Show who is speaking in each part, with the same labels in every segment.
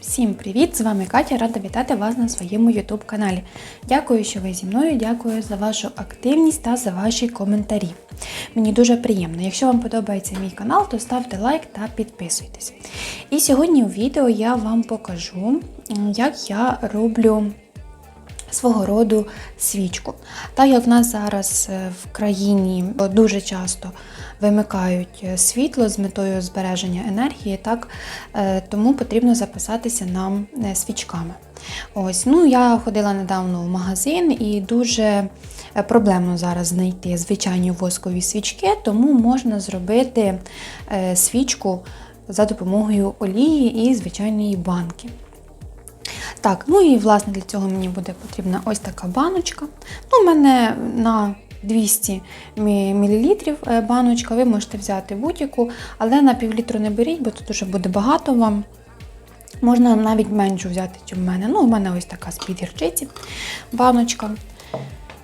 Speaker 1: Всім привіт! З вами Катя, рада вітати вас на своєму YouTube каналі. Дякую, що ви зі мною, дякую за вашу активність та за ваші коментарі. Мені дуже приємно. Якщо вам подобається мій канал, то ставте лайк та підписуйтесь. І сьогодні у відео я вам покажу, як я роблю свого роду свічку. Так як в нас зараз е, в країні дуже часто вимикають е, світло з метою збереження енергії, так е, тому потрібно записатися нам свічками. Ось, ну я ходила недавно в магазин і дуже проблемно зараз знайти звичайні воскові свічки, тому можна зробити свічку за допомогою олії і звичайної банки. Так, ну і власне для цього мені буде потрібна ось така баночка. Ну, у мене на 200 мл баночка, ви можете взяти будь-яку, але на півлітру не беріть, бо тут вже буде багато вам. Можна навіть меншу взяти, ніж в мене. Ну, у мене ось така з-під гірчиці баночка.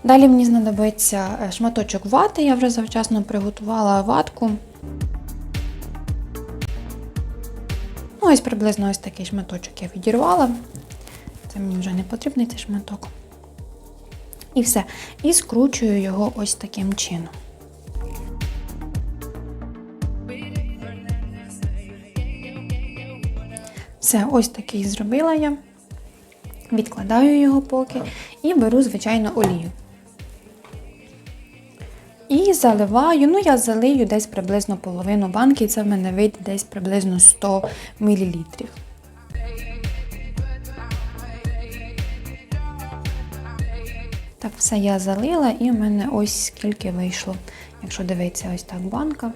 Speaker 1: Далі мені знадобиться е, шматочок вати, я вже завчасно приготувала ватку. Ну, ось приблизно ось такий шматочок я відірвала. Це мені вже не потрібний цей шматок. І все. І скручую його ось таким чином. Все, ось такий зробила я. Відкладаю його поки і беру, звичайно, олію. І заливаю, ну я залию десь приблизно половину банки, це в мене вийде десь приблизно 100 мл. Так, все я залила, і в мене ось скільки вийшло. Якщо дивитися ось так банка,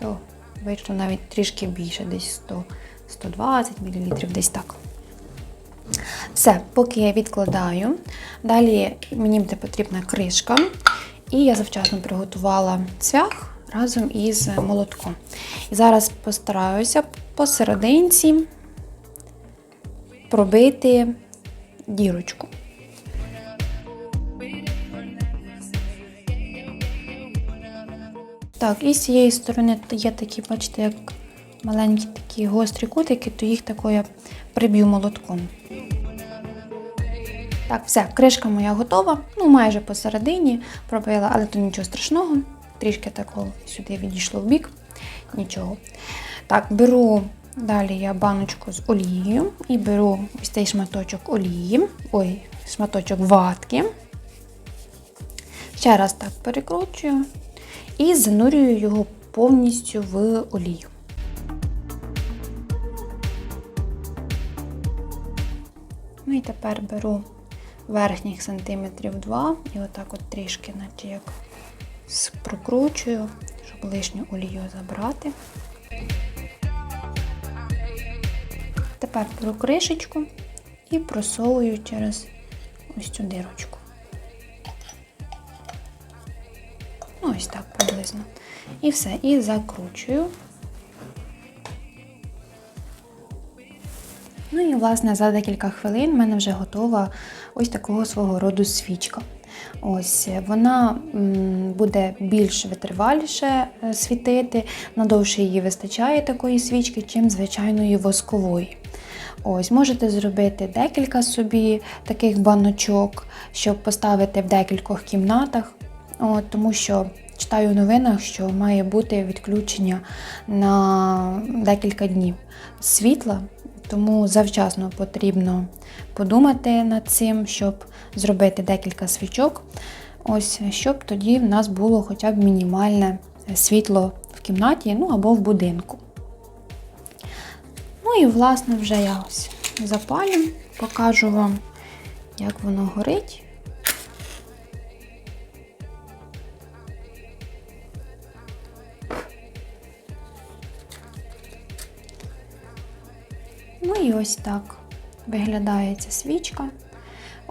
Speaker 1: то вийшло навіть трішки більше, десь 100, 120 мл, десь так. Все, поки я відкладаю. Далі мені буде потрібна кришка. І я завчасно приготувала цвях разом із молотком. І зараз постараюся посерединці пробити дірочку. Так, і з цієї сторони є такі, бачите, як маленькі такі гострі кутики, то їх тако я приб'ю молотком. Так, все, кришка моя готова. Ну, майже посередині пробила, але то нічого страшного. Трішки такого сюди відійшло в бік. Нічого. Так, беру далі я баночку з олією і беру ось цей шматочок олії, ой, шматочок ватки. Ще раз так перекручую і занурюю його повністю в олію. Ну і тепер беру верхніх сантиметрів 2 і отак от трішки, наче як прокручую, щоб лишню олію забрати. Тепер беру кришечку і просовую через ось цю дирочку. Ну, ось так. І все, і закручую. Ну і, власне, за декілька хвилин в мене вже готова ось такого свого роду свічка. Ось Вона буде більш витриваліше е, світити, надовше її вистачає такої свічки, чим звичайної воскової. Ось, Можете зробити декілька собі таких баночок, щоб поставити в декількох кімнатах. От, Тому що читаю в що має бути відключення на декілька днів світла, тому завчасно потрібно подумати над цим, щоб зробити декілька свічок. Ось, щоб тоді в нас було хоча б мінімальне світло в кімнаті, ну або в будинку. Ну і, власне, вже я ось запалю, покажу вам, як воно горить. І ось так виглядає ця свічка.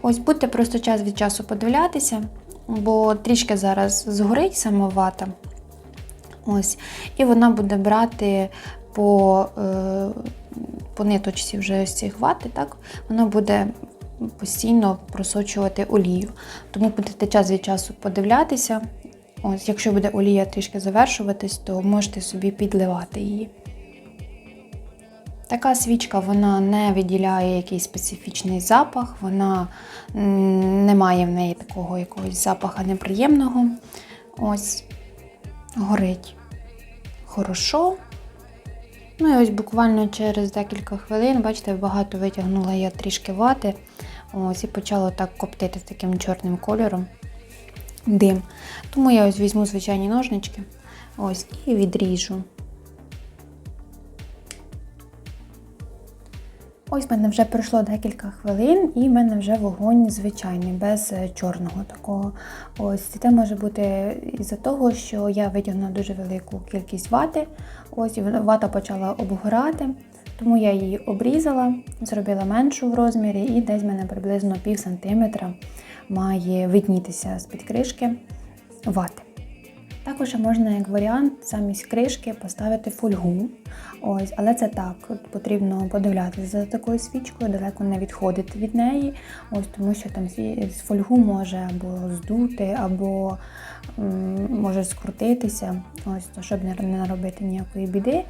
Speaker 1: Ось будьте просто час від часу подивлятися, бо трішки зараз згорить сама вата. Ось, І вона буде брати по е, по ниточці вже з цих вати, так, вона буде постійно просочувати олію. Тому будете час від часу подивлятися. Ось, Якщо буде олія трішки завершуватись, то можете собі підливати її. Така свічка вона не виділяє якийсь специфічний запах, вона не має в неї такого якогось запаха неприємного. Ось горить хорошо. Ну і ось буквально через декілька хвилин, бачите, багато витягнула я трішки вати. Ось і почало так коптити таким чорним кольором дим. Тому я ось візьму звичайні ножнички ось і відріжу. Ось в мене вже пройшло декілька хвилин, і в мене вже вогонь звичайний, без е, чорного такого. Ось це може бути із-за того, що я витягнула дуже велику кількість вати. Ось вата почала обгорати, тому я її обрізала, зробила меншу в розмірі, і десь в мене приблизно пів сантиметра має виднітися з-під кришки вати. Також можна як варіант замість кришки поставити фольгу. Ось, але це так, потрібно подивлятися за такою свічкою, далеко не відходити від неї. Ось тому що там з фольгу може або здути, або може скрутитися. Ось, то щоб не наробити ніякої біди,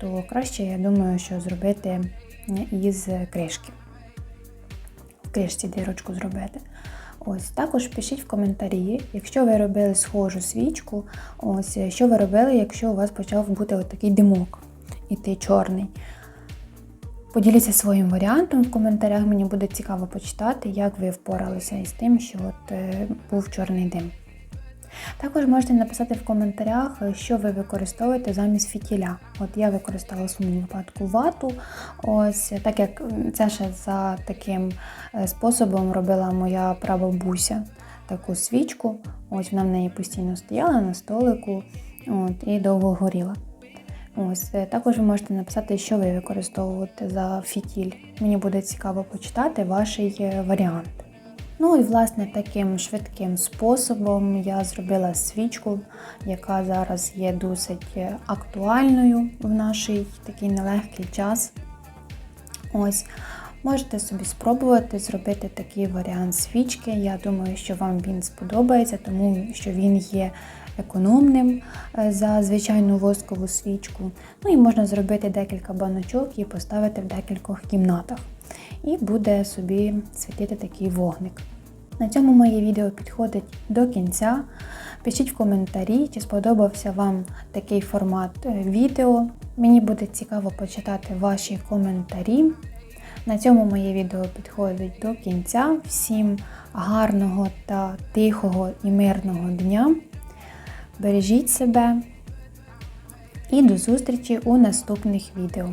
Speaker 1: то краще, я думаю, що зробити із кришки. В кришці дірочку зробити. Ось також пишіть в коментарі, якщо ви робили схожу свічку, ось що ви робили, якщо у вас почав бути отакий димок, іти чорний. Поділіться своїм варіантом в коментарях, мені буде цікаво почитати, як ви впоралися із тим, що от е, був чорний дим. Також можете написати в коментарях, що ви використовуєте замість фітіля. От я використала в своєму випадку вату. Ось так як це ще за таким е, способом робила моя прабабуся таку свічку. Ось вона в неї постійно стояла на столику от, і довго горіла. Ось е, також ви можете написати, що ви використовуєте за фітіль. Мені буде цікаво почитати ваш е, варіант. Ну і власне таким швидким способом я зробила свічку, яка зараз є досить актуальною в наш такий нелегкий час. Ось, можете собі спробувати зробити такий варіант свічки. Я думаю, що вам він сподобається, тому що він є економним е, за звичайну воскову свічку. Ну і можна зробити декілька баночок і поставити в декількох кімнатах. І буде собі світити такий вогник. На цьому моє відео підходить до кінця. Пишіть в коментарі, чи сподобався вам такий формат е, відео. Мені буде цікаво почитати ваші коментарі. На цьому моє відео підходить до кінця. Всім гарного та тихого і мирного дня. Бережіть себе і до зустрічі у наступних відео.